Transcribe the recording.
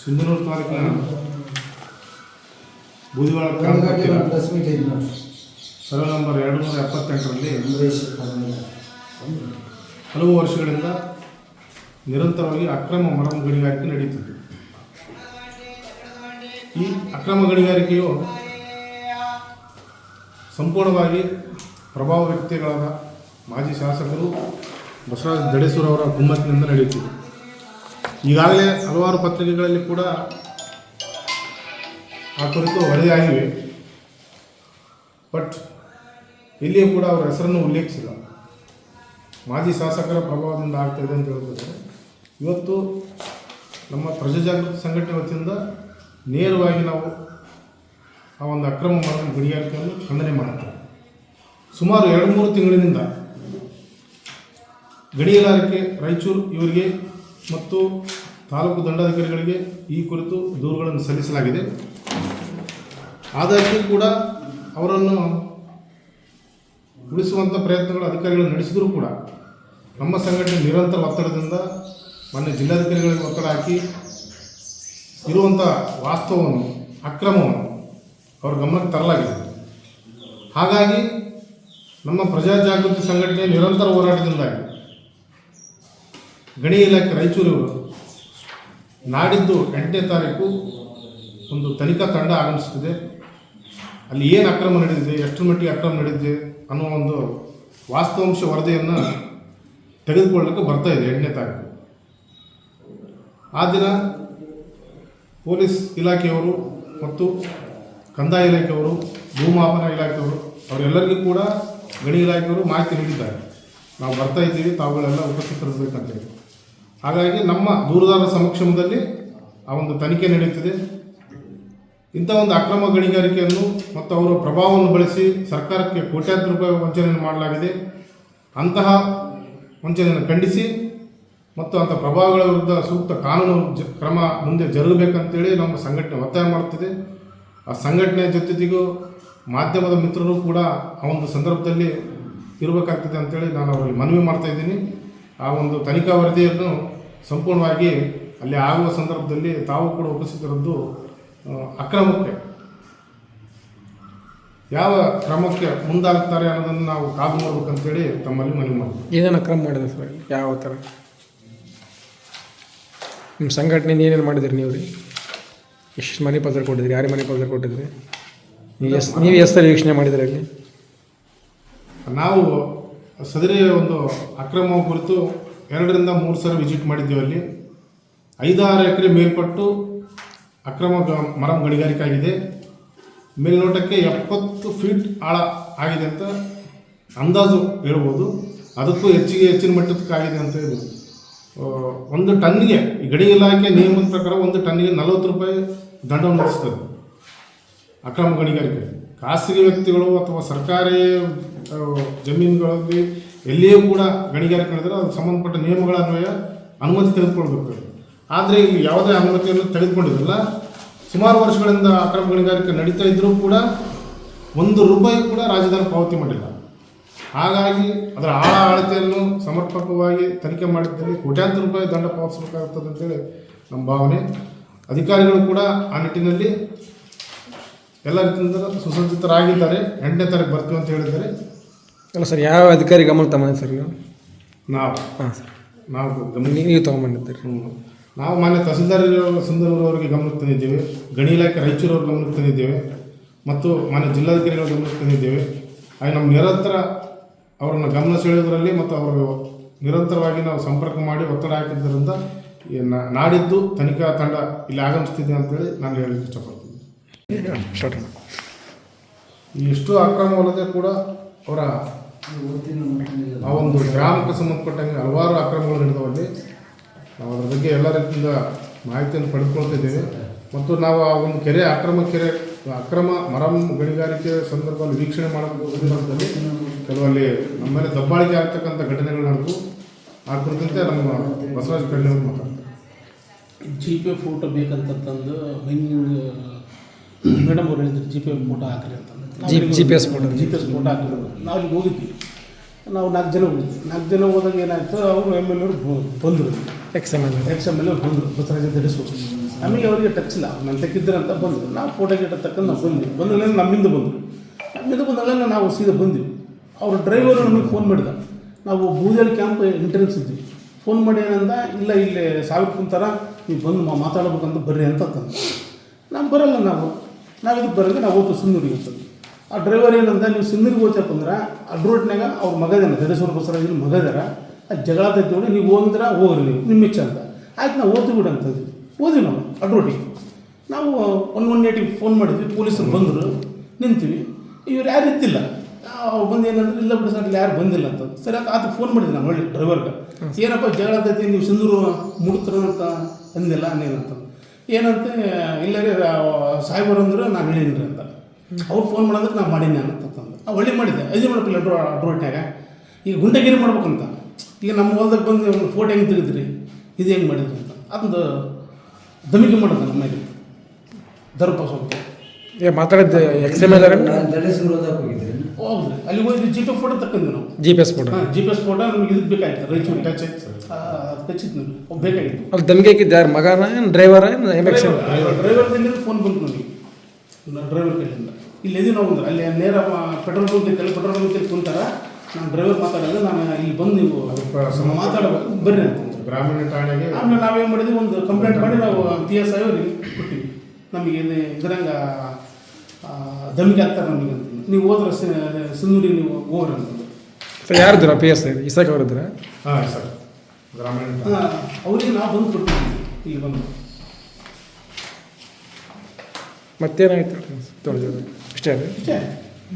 ಸಿಂಧನೂರು ತಾಲೂಕಿನ ಬೂದಿವಾಳ ನೋಡಿ survey number ಎರಡು ನೂರ ಎಪ್ಪತ್ತೆಂಟರಲ್ಲಿ ಹಲವು ವರ್ಷಗಳಿಂದ ನಿರಂತರವಾಗಿ ಅಕ್ರಮ ಮರಳು ಗಣಿಗಾರಿಕೆ ನಡೆಯುತ್ತಿದೆ ಈ ಅಕ್ರಮ ಗಣಿಗಾರಿಕೆಯು ಸಂಪೂರ್ಣವಾಗಿ ಪ್ರಭಾವ ವ್ಯಕ್ತಿಗಳಾದ ಮಾಜಿ ಶಾಸಕರು ಬಸವರಾಜ ದಡೇಶ್ವರ ಅವರ ಗುಮ್ಮತ್ತಿನಿಂದ ನಡೆಯುತ್ತಿದೆ ಈಗಾಗಲೇ ಹಲವಾರು ಪತ್ರಿಕೆಗಳಲ್ಲಿ ಕೂಡ ಆ ಕುರಿತು ವರದಿಯಾಗಿವೆ. ಬಟ್ ಇಲ್ಲಿಯೂ ಕೂಡ ಅವರ ಹೆಸರನ್ನು ಉಲ್ಲೇಖಿಸಿಲ್ಲ. ಮಾಜಿ ಶಾಸಕರ ಪ್ರಭಾವದಿಂದ ಆಗ್ತಾ ಇದೆ ಅಂತ ಹೇಳ್ತಿದ್ದಾರೆ ಇವತ್ತು ನಮ್ಮ ಪ್ರಜಾಜಾಗೃತಿ ಸಂಘಟನೆ ವತಿಯಿಂದ ನೇರವಾಗಿ ನಾವು ಆ ಒಂದು ಅಕ್ರಮ ಮರಣ ಗಣಿಗಾರಿಕೆಯನ್ನು ಖಂಡನೆ ಮಾಡುತ್ತೇವೆ. ಸುಮಾರು ಎರಡು ಮೂರು ತಿಂಗಳಿನಿಂದ ಇಲಾಖೆ ರಾಯಚೂರು ಇವರಿಗೆ ಮತ್ತು ತಾಲೂಕು ದಂಡಾಧಿಕಾರಿಗಳಿಗೆ ಈ ಕುರಿತು ದೂರುಗಳನ್ನು ಸಲ್ಲಿಸಲಾಗಿದೆ. ಆದಾಗ್ಯೂ ಕೂಡ ಅವರನ್ನು ಉಳಿಸುವಂಥ ಪ್ರಯತ್ನಗಳು ಅಧಿಕಾರಿಗಳು ನಡೆಸಿದರೂ ಕೂಡ ನಮ್ಮ ಸಂಘಟನೆ ನಿರಂತರ ಒತ್ತಡದಿಂದ ಮೊನ್ನೆ ಜಿಲ್ಲಾಧಿಕಾರಿಗಳಿಗೆ ಒತ್ತಡ ಹಾಕಿ ಇರುವಂಥ ವಾಸ್ತವವನ್ನು, ಅಕ್ರಮವನ್ನು ಅವರ ಗಮನಕ್ಕೆ ತರಲಾಗಿದೆ. ಹಾಗಾಗಿ ನಮ್ಮ ಪ್ರಜಾ ಜಾಗೃತಿ ಸಂಘಟನೆ ನಿರಂತರ ಹೋರಾಟದಿಂದಾಗಿ ಗಣಿ ಇಲಾಖೆ ರಾಯಚೂರು ನಾಡಿದ್ದು ಎಂಟನೇ ತಾರೀಕು ಒಂದು ತನಿಖಾ ತಂಡ ಆಗಮಿಸುತ್ತಿದೆ. ಅಲ್ಲಿ ಏನು ಅಕ್ರಮ ನಡೆದಿದೆ ಎಷ್ಟು ಮಟ್ಟಿಗೆ ಅಕ್ರಮ ನಡೆದಿದೆ ಅನ್ನೋ ಒಂದು ವಾಸ್ತವಾಂಶ ವರದಿಯನ್ನು ತೆಗೆದುಕೊಳ್ಳಕ್ಕೆ ಬರ್ತಾ ಇದೆ ಎಂಟನೇ ತಾರೀಕು. ಆ ದಿನ ಪೊಲೀಸ್ ಇಲಾಖೆಯವರು ಮತ್ತು ಕಂದಾಯ ಇಲಾಖೆಯವರು, ಭೂಮಾಪನ ಇಲಾಖೆಯವರು, ಅವರೆಲ್ಲರಿಗೂ ಕೂಡ ಗಣಿ ಇಲಾಖೆಯವರು ಮಾಹಿತಿ ನೀಡಿದ್ದಾರೆ. ನಾವು ಬರ್ತಾ ಇದ್ದೀವಿ, ತಾವುಗಳೆಲ್ಲ ಉಪಸ್ಥಿತರಿರಬೇಕಂತೇಳಿ ಹಾಗಾಗಿ ನಮ್ಮ ದೂರದಾರ ಸಮಕ್ಷಮದಲ್ಲಿ ಆ ಒಂದು ತನಿಖೆ ನಡೆಯುತ್ತಿದೆ ಇಂಥ ಒಂದು ಅಕ್ರಮ ಗಣಿಗಾರಿಕೆಯನ್ನು ಮತ್ತು ಅವರ ಪ್ರಭಾವವನ್ನು ಬಳಸಿ ಸರ್ಕಾರಕ್ಕೆ ಕೋಟ್ಯಾಂತರ ರೂಪಾಯಿ ವಂಚನೆಯನ್ನು ಮಾಡಲಾಗಿದೆ. ಅಂತಹ ವಂಚನೆಯನ್ನು ಖಂಡಿಸಿ ಮತ್ತು ಅಂಥ ಪ್ರಭಾವಗಳ ವಿರುದ್ಧ ಸೂಕ್ತ ಕಾನೂನು ಕ್ರಮ ಮುಂದೆ ಜರುಗಬೇಕಂತೇಳಿ ನಮ್ಮ ಸಂಘಟನೆ ಒತ್ತಾಯ ಮಾಡುತ್ತಿದೆ. ಆ ಸಂಘಟನೆಯ ಜೊತೆಗೂ ಮಾಧ್ಯಮದ ಮಿತ್ರರು ಕೂಡ ಆ ಒಂದು ಸಂದರ್ಭದಲ್ಲಿ ಇರಬೇಕಾಗ್ತದೆ ಅಂತೇಳಿ ನಾನು ಅವರಲ್ಲಿ ಮನವಿ ಮಾಡ್ತಾ ಇದ್ದೀನಿ. ಆ ಒಂದು ತನಿಖಾ ವರದಿಯನ್ನು ಸಂಪೂರ್ಣವಾಗಿ ಅಲ್ಲಿ ಆಗುವ ಸಂದರ್ಭದಲ್ಲಿ ತಾವು ಕೂಡ ಉಪಸ್ಥಿತರದ್ದು ಅಕ್ರಮಕ್ಕೆ ಯಾವ ಕ್ರಮಕ್ಕೆ ಮುಂದಾಗ್ತಾರೆ ಅನ್ನೋದನ್ನು ನಾವು ಕಾದು ನೋಡ್ಬೇಕಂತೇಳಿ ತಮ್ಮಲ್ಲಿ ಮನವಿ ಮಾಡ್ತೀವಿ. ಏನೇನು ಅಕ್ರಮ ಮಾಡಿದೆ ಸರ್? ಯಾವ ಥರ? ನಿಮ್ಮ ಸಂಘಟನೆ ಏನೇನು ಮಾಡಿದಿರಿ ನೀವು? ರೀ ಎಷ್ಟು ಮನೆ ಪತ್ರ ಕೊಟ್ಟಿದ್ರಿ? ಯಾರಿಗೆ ಮನೆ ಪತ್ರ ಕೊಟ್ಟಿದ್ರಿ? ನೀವು ಎಷ್ಟು ನೀವು ಎಷ್ಟು ವೀಕ್ಷಣೆ ಮಾಡಿದ್ರಿ ಅಲ್ಲಿ? ನಾವು ಸದರಿ ಒಂದು ಅಕ್ರಮ ಕುರಿತು ಎರಡರಿಂದ ಮೂರು ಸಲ ವಿಸಿಟ್ ಮಾಡಿದ್ದೇವೆ ಅಲ್ಲಿ. ಐದಾರು ಎಕರೆ ಮೇಲ್ಪಟ್ಟು ಅಕ್ರಮ ಗ- ಮರ ಗಣಿಗಾರಿಕೆ ಆಗಿದೆ. ಮೇಲ್ನೋಟಕ್ಕೆ ಎಪ್ಪತ್ತು ಫೀಟ್ ಆಳ ಆಗಿದೆ ಅಂತ ಅಂದಾಜು ಹೇಳ್ಬೋದು. ಅದಕ್ಕೂ ಹೆಚ್ಚಿಗೆ ಹೆಚ್ಚಿನ ಮಟ್ಟದಕ್ಕಾಗಿದೆ ಅಂತ ಆ, ಒಂದು ಟನ್ಗೆ ಗಣಿ ಇಲಾಖೆ ನಿಯಮದ ಪ್ರಕಾರ ಒಂದು ಟನ್ಗೆ ನಲವತ್ತು ರೂಪಾಯಿ ದಂಡವನ್ನು ವಿಧಿಸ್ತದೆ. ಅಕ್ರಮ ಗಣಿಗಾರಿಕೆ. ಖಾಸಗಿ ವ್ಯಕ್ತಿಗಳು ಅಥವಾ ಸರ್ಕಾರಿ ಜಮೀನುಗಳಲ್ಲಿ ಎಲ್ಲಿಯೂ ಕೂಡ ಗಣಿಗಾರಿಕೆ ನಡೆದರೆ ಅದಕ್ಕೆ ಸಂಬಂಧಪಟ್ಟ ನಿಯಮಗಳ ಅನ್ವಯ ಅನುಮತಿ ತೆಗೆದುಕೊಳ್ಬೇಕು. ಆದರೆ ಇಲ್ಲಿ ಯಾವುದೇ ಅನುಮತಿಯನ್ನು ತೆಗೆದುಕೊಂಡಿರಲ್ಲ. ಸುಮಾರು ವರ್ಷಗಳಿಂದ ಅಕ್ರಮ ಗಣಿಗಾರಿಕೆ ನಡೀತಾ ಇದ್ದರೂ ಕೂಡ ಒಂದು ರೂಪಾಯಿ ಕೂಡ ರಾಜಧಾನಿ ಪಾವತಿ ಮಾಡಿಲ್ಲ. ಹಾಗಾಗಿ ಅದರ ಆಳ ಅಳತೆಯನ್ನು ಸಮರ್ಪಕವಾಗಿ ತನಿಖೆ ಮಾಡಿದ್ದಲ್ಲಿ ಕೋಟ್ಯಾಂತರ ರೂಪಾಯಿ ದಂಡ ಪಾವತಿಸಬೇಕಾಗ್ತದೆ ಅಂತೇಳಿ ನಮ್ಮ ಭಾವನೆ. ಅಧಿಕಾರಿಗಳು ಕೂಡ ಆ ನಿಟ್ಟಿನಲ್ಲಿ ಎಲ್ಲ ರೀತಿಯಿಂದ ಸುಸಜ್ಜಿತರಾಗಿದ್ದಾರೆ ಎಂಟನೇ ತಾರೀಕು ಬರ್ತೀವಿ ಅಂತ ಹೇಳಿದ್ದಾರೆ. ಅಲ್ಲ ಸರ್ ಯಾವ ಅಧಿಕಾರಿ ಗಮನ ತಗೊಂಡಿದ್ದೀರಿ ಸರ್ ನೀವು? ನಾವು. ಹಾಂ ಸರ್. ನಾವು ಗಮನ ನೀವು ತೊಗೊಂಬಂದಿದ್ದೀರಿ ಹ್ಞೂ. ನಾವು ಮಾನ್ಯ ತಹಸೀಲ್ದಾರ್ ಅವರಿಗೆ ಗಮನಕ್ಕೆ ತಂದಿದ್ದೇವೆ ಗಣಿ ಇಲಾಖೆ ರಾಯಚೂರವ್ರ ಗಮನಕ್ಕೆ ತಂದಿದ್ದೇವೆ ಮತ್ತು ಮಾನ್ಯ ಜಿಲ್ಲಾಧಿಕಾರಿಗಳ ಗಮನಕ್ಕೆ ತಂದಿದ್ದೇವೆ ಹಾಗೆ ನಮ್ಮ ನಿರಂತರ ಅವರನ್ನು ಗಮನ ಸೆಳೆಯೋದರಲ್ಲಿ ಮತ್ತು ಅವರು ನಿರಂತರವಾಗಿ ನಾವು ಸಂಪರ್ಕ ಮಾಡಿ ಒತ್ತಡ ಹಾಕಿದ್ದರಿಂದ ಈ ನಾ- ನಾಡಿದ್ದು ತನಿಖಾ ತಂಡ ಇಲ್ಲಿ ಆಗಮಿಸ್ತಿದೆ ಅಂತೇಳಿ ನಾನು ಹೇಳಲಿಕ್ಕೆ ಇಷ್ಟಪಡ್ತೀನಿ. ಸ್ಟಾರ್ಟ್ ಈ ಎಷ್ಟು ಅಕ್ರಮವಲ್ಲದೆ ಕೂಡ ಅವರ ಆ ಒಂದು ಗ್ರಾಮಕ್ಕೆ ಸಂಬಂಧಪಟ್ಟಂಗೆ ಹಲವಾರು ಅಕ್ರಮಗಳು ನಡೆದವಲ್ಲಿ ನಾವು ಬಗ್ಗೆ ಎಲ್ಲ ರೀತಿಯಿಂದ ಮಾಹಿತಿಯನ್ನು ಪಡೆದುಕೊಳ್ತಿದ್ದೇವೆ ಮತ್ತು ನಾವು ಆ ಒಂದು ಕೆರೆ ಅಕ್ರಮ ಕೆರೆ, ಅಕ್ರಮ ಮರ ಗಣಿಗಾರಿಕೆ ಸಂದರ್ಭದಲ್ಲಿ ವೀಕ್ಷಣೆ ಮಾಡಬೇಕು ಸಂದರ್ಭದಲ್ಲಿ ಕೆಲವಲ್ಲಿ ನಮ್ಮ ಮೇಲೆ ದಬ್ಬಾಳಿಕೆ ಆಗ್ತಕ್ಕಂಥ ಘಟನೆಗಳು ನಡೆದು ಆ ಕುರಿತಂತೆ ನಮ್ಮ ಬಸವರಾಜ ಅವರು ಮಾತಾಡ್ತಾರೆ. ಜಿ ಪಿ ಫೋಟೋ ಬೇಕಂತಂದು ಮೈನಿಂಗ್ ಮೇಡಮ್ ಅವ್ರು ಹೇಳಿದ್ರು ಜಿ ಪಿ ಎಸ್ ಫೋಟೋ ಹಾಕ್ರಿ ಅಂತ. G- P S photo G P S photo ಹಾಕಿರೋ ನಾವು ಇಲ್ಲಿ ಹೋಗಿದ್ವಿ. ನಾವು ನಾಲ್ಕು ಜನ ಹೋಗಿದ್ವಿ. ನಾಲ್ಕು ಜನ ಹೋದಾಗ ಏನಾಯಿತು ಅವರು ಎಂ ಎಲ್ ಎರು ಬಂದರು. X M L X M L A ಬಂದರು. ಬಸವರಾಜ ತಿಳಿಸು ನಮಗೆ ಅವರಿಗೆ ಟಚ್ ಇಲ್ಲ. ನನ್ನ ತೆಕ್ಕಿದ್ರೆ ಅಂತ ಬಂದರು. ನಾವು ಫೋಟೋ ಗಿಟ ತಕ್ಕಂದು ನಾವು ಬಂದ್ವಿ. ಬಂದ ನಮ್ಮಿಂದ ಬಂದರು. ನಮ್ಮಿಂದ ಬಂದಾಗ ನಾವು ಸೀದಾ ಬಂದ್ವಿ. ಅವ್ರ ಡ್ರೈವರ್ ನಮಗೆ ಫೋನ್ ಮಾಡಿದ. ನಾವು ಬೂದಿಯಲ್ಲಿ ಕ್ಯಾಂಪ್ ಎಂಟ್ರೆನ್ಸ್ ಇದ್ವಿ. ಫೋನ್ ಮಾಡಿ ಏನಂದ ಇಲ್ಲ ಇಲ್ಲಿ ಸಾವಿರ ಕುಂತಾರ ನೀವು ಬಂದು ಮಾತಾಡ್ಬೇಕಂತ ಬರ್ರಿ ಅಂತ ತಂದು. ನಾವು ಬರಲ್ಲ ನಾವು. ನಾವು ಬರೋದು ನಾವು ಹೋಗ್ತೀವಿ ಸಿಂಧೂರಿಗೆ ಅಂತಂದು ಆ ಡ್ರೈವರ್ ಏನಂದ, ನೀವು ಸಿಂಧೂರಿಗೆ ಹೋಗ್ತಪ್ಪ ಅಂದ್ರೆ ಅಡ್ರೋಟ್ನಾಗ ಅವ್ರ ಮಗದೇನ ಇದ್ದಾನೆ ಧರೇಶ್ವರ ಬಸವರಾಜನ ಮಗ ಇದಾರ ಆ ಜಗಳ ತೆಗೆದು ನೋಡಿ, ನೀವು ಹೋಗಿದ್ರೆ ಹೋಗ್ರಿ ನೀವು, ನಿಮ್ಮ ಇಚ್ಛೆ ಅಂತ. ಆಯ್ತು, ನಾವು ಓದ್ತೀವಿ ಬಿಡು ಅಂತಂದ್ವಿ ಓದ್ವಿ ನಾವು ಅಡ್ರೋಟಿಗೆ ನಾವು ಒನ್ ಒನ್ ಏಟಿಗೆ ಫೋನ್ ಮಾಡಿದ್ವಿ, ಪೊಲೀಸರು ಬಂದರು, ನಿಂತೀವಿ. ಇವ್ರು ಯಾರು ಇತ್ತಿಲ್ಲ ಬಂದು ಏನಂದ್ರೆ, ಇಲ್ಲ ಬಿಡಿ ಸರ್ ಯಾರು ಬಂದಿಲ್ಲ ಅಂತ. ಸರಿ, ಆತ ಫೋನ್ ಮಾಡಿದ್ವಿ ನಾನು ಒಳ್ಳೆ ಡ್ರೈವರ್ಗೆ ಏನಪ್ಪ ಜಗಳ ಆತೈತಿ ನೀವು ಸಿಂಧೂರು ಮುಡ್ತರ ಅಂತ ಅಂದಿಲ್ಲ ಅನ್ನೇನಂತ ಏನಂತ ಇಲ್ಲ ರೀ ಸಾಹೇಬರು ಅಂದ್ರೆ ನಾನು ಹೇಳಿನಿ ಅಂತ. ಅವ್ರು ಫೋನ್ ಮಾಡೋದಕ್ಕೆ ನಾನು ಮಾಡೀನಿ ಅಂತ ತಂದು ನಾವು ಒಳ್ಳೆ ಮಾಡಿದ್ದೆ ಐದು ಮಾಡಪ್ಪಿಲ್ಲ ಅಡ್ರೋ ಅಡ್ರೋಟ್ನಾಗ ಈಗ ಗುಂಡಗಿರಿ ಮಾಡ್ಬೇಕಂತ. ಈಗ ನಮ್ಮ ಹೊಲ್ದಾಗ ಬಂದು ಒಂದು ಫೋಟೋ ಹೆಂಗೆ ತೆಗೆದ್ರಿ? ಇದು ಹೆಂಗೆ ಮಾಡಿದ್ರಿ ಅಂತ. ಅದೊಂದು ದಮಿಕೆ ಮಾಡೋದು ನಮ್ಮ ಮೇಲೆ ದರ್ಪ ಸ್ವಲ್ಪ. ಏ ಮಾತಾಡಿದ್ದು ಎಕ್ಸ್ ಹೋಗಿದ್ರಿ ಅಲ್ಲಿ ಹೋಗಿ ಜಿ ಪಿ ಫೋಟೋ ತಕ್ಕಂದು ನಾವು. ಜಿ ಪಿ ಎಸ್ ಫೋಟೋ ಹಾಂ ಜಿ ಪಿ ಎಸ್ ಫೋಟೋ ನಮ್ಗೆ ಇದಕ್ಕೆ ಬೇಕಾಗಿತ್ತು. ರೈಚೂರು ಟಚ್ ನಮಗೆ ಅವು ಬೇಕಾಗಿತ್ತು. ಅಲ್ಲಿ ದಮ್ಗೆ ಯಾರು? ಮಗನ ಏನು ಡ್ರೈವರ ಏನು ಎಂ ಎಕ್ಸ್ ಡ್ರೈವರ್ ಕೈಲಿಂದ ಫೋನ್ ಬಂತು ನನಗೆ ಡ್ರೈವರ್ ಕೈಲಿಂದ. ಇಲ್ಲಿ ಇದೀವಿ ನಾವು ಅಂದ್ರೆ ಅಲ್ಲಿ ನೇರ ಪೆಟ್ರೋಲ್ ಬಂಕ್ ಐತಲ್ಲ ಪೆಟ್ರೋಲ್ ಬಂಕ್ ಕುಂತಾರ ನಾನು ಡ್ರೈವರ್ ಮಾತಾಡೋದು ನಾನು ಇಲ್ಲಿ ಬಂದು ನೀವು ಮಾತಾಡಬೇಕು. ಬರ್ರಿ ಅಂತ. ಗ್ರಾಮೀಣ ಠಾಣೆಗೆ ಆಮೇಲೆ ನಾವೇನು ಮಾಡಿದ್ವಿ ಒಂದು ಕಂಪ್ಲೇಂಟ್ ಮಾಡಿ ನಾವು ಪಿ ಎಸ್ ಐ ಅವ್ರಿಗೆ ಕೊಟ್ಟಿವಿ ನಮಗೆ ಇದರಂಗ ಇದ್ರಂಗ ಧಮಿಕೆ ಆಗ್ತಾರೆ ನಮಗೆ ಅಂತ. ನೀವು ಹೋದ್ರೆ ಸಿಂಧೂರಿ ನೀವು ಹೋಗ್ರಿ ಅಂತಂದು ಸರ್ ಯಾರಿದ್ರ ಪಿ ಎಸ್ ಇಸಾಕ್ ಅವರಿದ್ರ ಹಾಂ ಸರ್. ಗ್ರಾಮೀಣ ಹಾಂ ಅವ್ರಿಗೆ ನಾವು ಬಂದು ಕೊಟ್ಟಿದ್ವಿ ಇಲ್ಲಿ ಬಂದು. ಮತ್ತೇನಾಯ್ತು? ತೊಳೆದು ಅಷ್ಟೇ